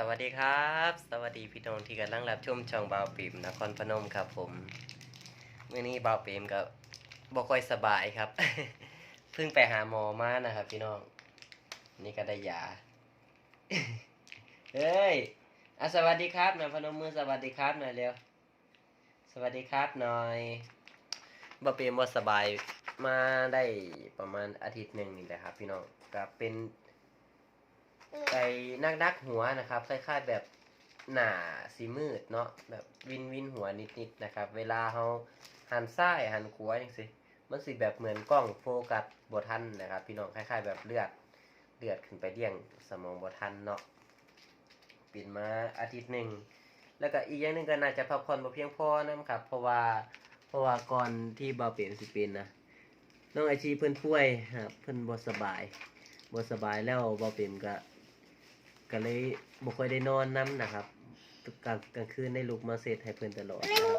สวัสดีครับ สวัสดีพี่น้องที่กำลังรับชมช่องบาวปิมนครพนมครับผมเมื่อนี้บาวปิมก็บ่ค่อยสบายครับ เพิ่งไปหาหมอมานะครับ พี่น้อง นี่ก็ได้ยาเฮ้ยอะสวัสดีครับหน่อยพนมมือสวัสดีครับหน่อยเร็ว สวัสดีครับหน่อยบาวปิมบ่สบายมาได้ประมาณอาทิตย์หนึ่งนี่แหละครับ พี่น้องก็เป็น ไปนักดักหัวนะครับคล้ายๆแบบหนาสีมืดเนาะแบบวินวินหัวนิดๆนะครับ เวลาเขาหันซ้ายหันขวาอย่างสิมันสิแบบเหมือนกล้องโฟกัสบทันนะครับ พี่น้องคล้าย ๆ แบบเลือดเลือดขึ้นไปเลี้ยงสมองบทันเนาะปิดมาอาทิตย์หนึ่งแล้วก็อีกอย่างหนึ่งก็น่าจะพักผ่อนบ่เพียงพอนะครับ เพราะว่าเพราะว่าก่อนที่บาเปลี่ยนสิเป็นนะน้องไอชีเพิ่อนป่วยครับเพิ่อนบ่สบายบ่สบายแล้วบาเปลี่ยนก็ ก็เลยบ่ค่อยได้นอนน้ำนะครับกลางกลางคืนได้ลุกมาเสร็จให้เพิ่อนตลอดนะครับ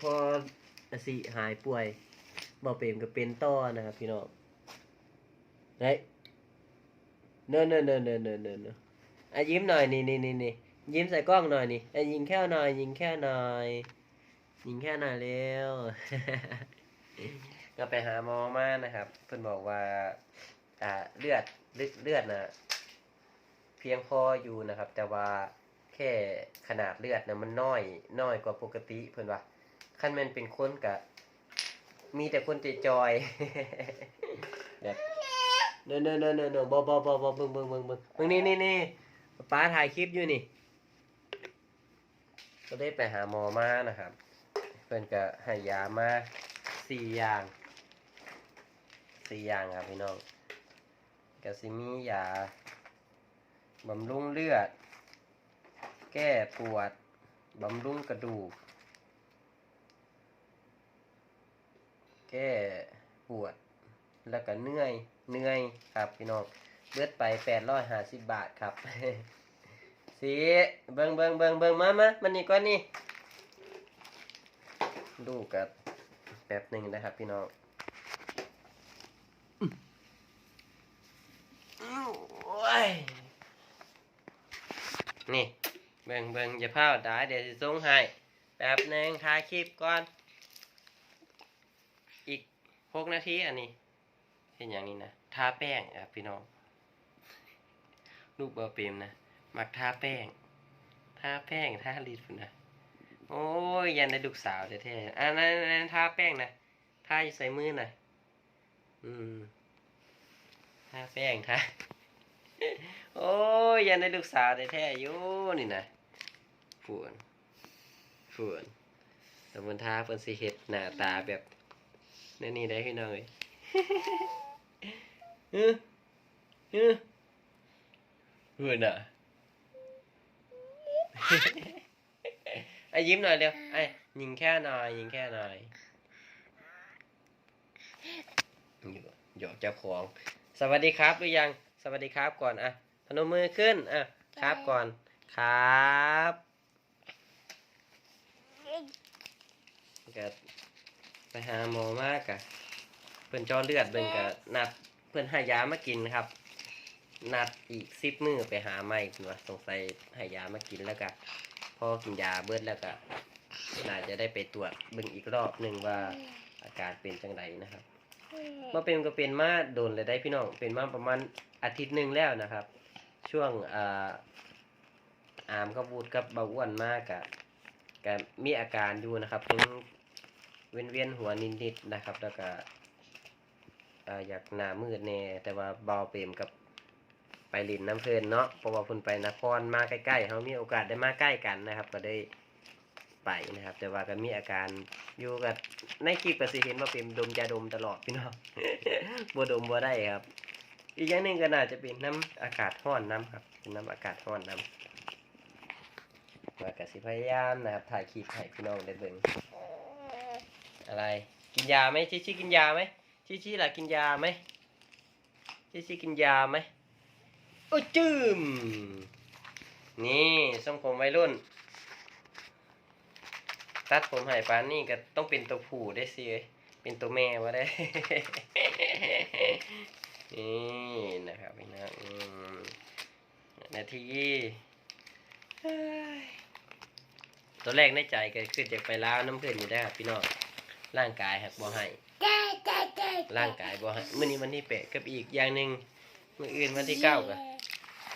พออาสิหายป่วยบ่เปรมก็เป็นต่อนะครับ พี่น้องเฮ้ยเนอะเนอะเนอะเนอะเนอะเนอะเนอะอะยิ้มหน่อยนี่นี่นี่นี่ยิ้มใส่กล้องหน่อยนี่อะยิงแค่หน่อยยิงแค่หน่อยยิงแค่หน่อยเร็วก็ไปหาหมอมานะครับ เพิ่อนบอกว่า เลือดเลือดเลือดนะเพียงพออยู่นะครับ แต่ว่าแค่ขนาดเลือดนะมันน้อยน้อยกว่าปกติเพิ่อนว่าคันแมันเป็นคนกะมีแต่คนใจจอยแบบเนอเนอเนอเนอะเนอบ่บ่บ่บ่เบิ่งบิ่งบิ่งบิ่งบิ่งนี่นี่นี่ป้าถ่ายคลิปอยู่นี่ ก็ได้ไปหาหมอมานะครับ เพิ่อนก็ให้ยามาสี่อย่างสี่อย่างครับพี่น้อง ก็สิมียาบำรุงเลือด แก้ปวด บำรุงกระดูก แก้ปวด แล้วก็เหนื่อยเหนื่อยครับพี่น้องเลือดไปแปดร้อยห้าสิบบาทครับสีเบิงเบิงเบิงเบิงมามามันนี่ก่อนนี่ดูกับแป๊บหนึ่งนะครับพี่น้อง นี่ เบิ่งเบิ่งอย่าพลาดได้เดี๋ยวจะส่งให้แป๊บหนึ่งถ่ายคลิปก่อน อีกหกนาทีอันนี้เห็นอย่างนี้นะทาแป้งอะพี่น้องลูกเบอร์เปรมนะมักทาแป้งทาแป้งทาลิปพุ่นะโอ้ยยันได้ลูกสาวแท้ๆอันนั้นอันนั้นทาแป้งนะทาอยู่ใส่มือหน่อยอืม ทาแป้งทาโอ้ยยันได้ลูกสาวแท้ๆอยู่นี่นะฝวนฝวนแต่บนทาเพิ่นสิเฮ็ดหน้าตาแบบนี่นี่ได้พี่น้องเอ้ยฮึฮึฝวนอะไอ้ยิ้มหน่อยเร็วไอ้ยิงแค่หน่อยยิงแค่หน่อยอยู่หยอกเจ้าของ สวัสดีครับหรือยัง สวัสดีครับก่อนอะพนมมือขึ้นอะครับก่อน ครับก็ไปหาหมอมากอะเพื่อนเจอเลือดเบิ่งกะนัดเพื่อนให้ยามากินครับ นัดอีกสิบมือไปหาใหม่เพิ่นว่าสงสัยให้ยามากินแล้วก็พอกินยาเบิดแล้วก็น่าจะได้ไปตรวจเบิ่งอีกรอบหนึ่งว่าอาการเป็นจังไดนะครับ มาเป็นก็เป็นมาโดนเลยได้พี่น้องเป็นมาประมาณอาทิตย์หนึ่งแล้วนะครับ ช่วงอ่าอามก็บูดกับเบาอ้วนมากกะกะมีอาการอยู่นะครับทั้งเวียนเวียนหัวนิดๆนะครับ แล้วก็อยากหน้ามืดแน่แต่ว่าเบาเปรมกับไปลินน้ำเพลินเนาะเพราะว่าพิ่นไปนครมาใกล้ๆเขามีโอกาสได้มาใกล้กันนะครับ ก็ได้ ไปนะครับ แต่ว่าก็มีอาการอยู่กับในคลิปก็สิเห็นว่าเป็นดมยาดมตลอดพี่น้องบ่ดมบ่ได้ครับ อีกอย่างหนึ่งก็น่าจะเป็นน้ำอากาศร้อนน้ำครับเป็นน้ำอากาศร้อนน้ำว่าก็สิพยายามนะครับถ่ายคลิปให้พี่น้องได้เบิ่งอะไรกินยาไหมชิชิกินยาไหมชิชิล่ะกินยาไหมชิชิกินยาไหมโอ้ยจืมนี่ทรงผมวัยรุ่น ตัดผมใหายปานนี่ก็ต้องเป็นตัวผู้ได้สิเอ้ยเป็นตัวแม่วะได้ นี่นะครับพี่น้องนาทีตัวแรกในใจก็คือจะไปล้าวน้ำเพื่อนอยู่ได้ครับพี่น้องร่างกายหักบ่ให้ร่างกายบ่ให้มื้อนี้วันที่แปดกับอีกอย่างหนึ่งมื้ออื่นวันที่เก้าก็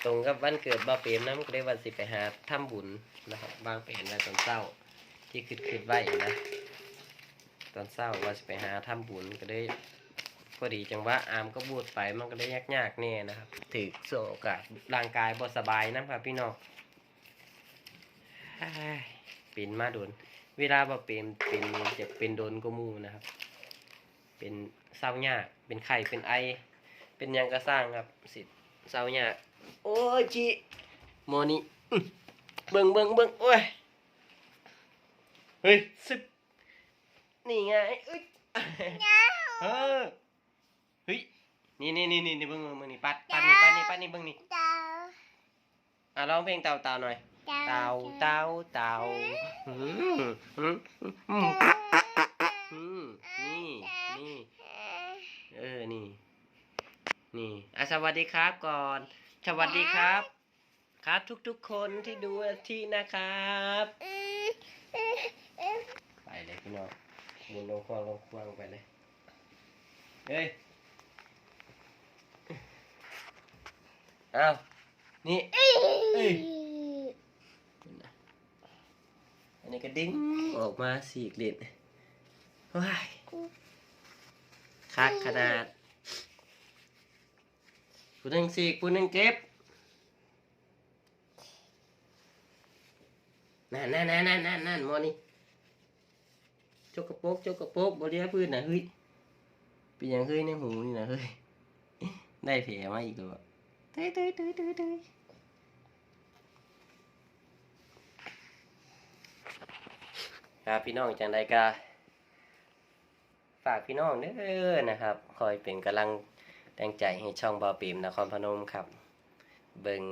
ตรงกับวันเกิดบ่าเปรมนะมันก็เลยวันสิไปหาทำบุญนะครับบางแผนไว้ตอนเช้า ที่คิดคิดไว้นะตอนเช้าว่าสิไปหาทำบุญก็ได้พอดีจังว่าอามก็บูดไปมันก็ได้ยากยากๆแน่นะครับถือส่วนโอกาสร่างกายบ่สบายนะครับพี่น้องเป็นมาโดน เวลาบ่เป็นเป็นจะเป็นโดนก็มูนะครับ เป็นเศร้ายากเป็นไข้เป็นไอ เป็นยังก็สร้างครับสิเศร้ายากโอ้ยจีโมนี่เบิ่งเบิ่งเบิ่งโอ้ย เฮ้ยสิบนี่ไงเอ้ยเออเฮ้ยนี่นี่นี่นี่นี่เบิ่งเบิ่งเบิ่งนี่ปัดปัดนี่ปัดนี่ปัดนี่เบิ่งนี่อะร้องเพลงเต่าเต่าหน่อยเต่าเต่าเต่าอืมอืมอืมอืมนี่นี่เออนี่นี่อะสวัสดีครับก่อน สวัสดีครับ ครับทุกๆคนที่ดูที่นะครับไป เน้องมุนลงควางลงควางไปเลยเฮ้ยอ้าวนี่เอ้ยอันนี้ก็ดิ้งออกมาสี่กลิ่นว้ายคักขนาดผู้หนึ่งสี่ผู้หนึ่งเจ็บนั่นนั่นนั่นนั่นนั่นนั่นมอนี่ จกกระโปกจกกระโปกบริยาพื้นนะเฮ้ยเป็นอย่างเฮ้ยในหูนี่นะเฮ้ยได้แผลมาอีกแล้วเต้ยเต้ยเต้ยเต้ยเต้ยครับพี่น้องจังใดก็ฝากพี่น้องเด้อนะครับ คอยเป็นกำลังแรงใจให้ช่องบอปีมนครพนมครับ เบิ่ง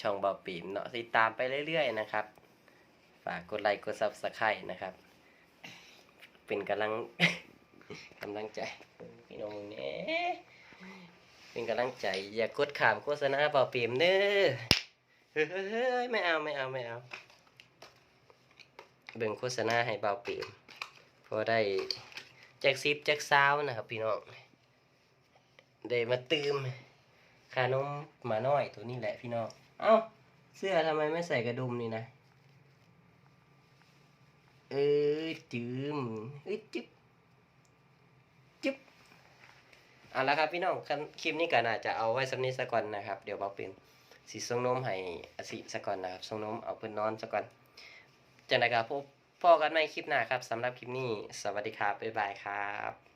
ช่องบอปีมเนาะติดตามไปเรื่อยๆนะครับ ฝากกดไลค์กดซับสไครต์นะครับ เป็นกำลังกำลังใจพี่น้องเนี่ยเป็นกำลังใจ อย่ากดขามโฆษณาบอปีมเด้อเฮ้ยเฮ้ยเฮ้ยไม่เอาไม่เอาไม่เอาเบิ่งโฆษณาให้เบาเปีมพอได้แจ็คซิปแจ็คซาวนะครับ พี่น้องได้มาตืมขานมหมาน้อยตัวนี้แหละพี่น้องเอ้าเสื้อทำไมไม่ใส่กระดุมนี่นะ เออจืมเออจึ๊บจึ๊บเอาละครับพี่น้องคลิปนี้ก็น่าจะเอาไว้สำนี้ซะก่อนนะครับ เดี๋ยวเบาปีมสีส่งนมให้อสิซะก่อนนะครับส่งนมเอาเพื่อนนอนสะก่อนจังไดก็พบพ่อกันในคลิปหน้าครับสำหรับคลิปนี้ สวัสดีครับบ๊ายบายครับ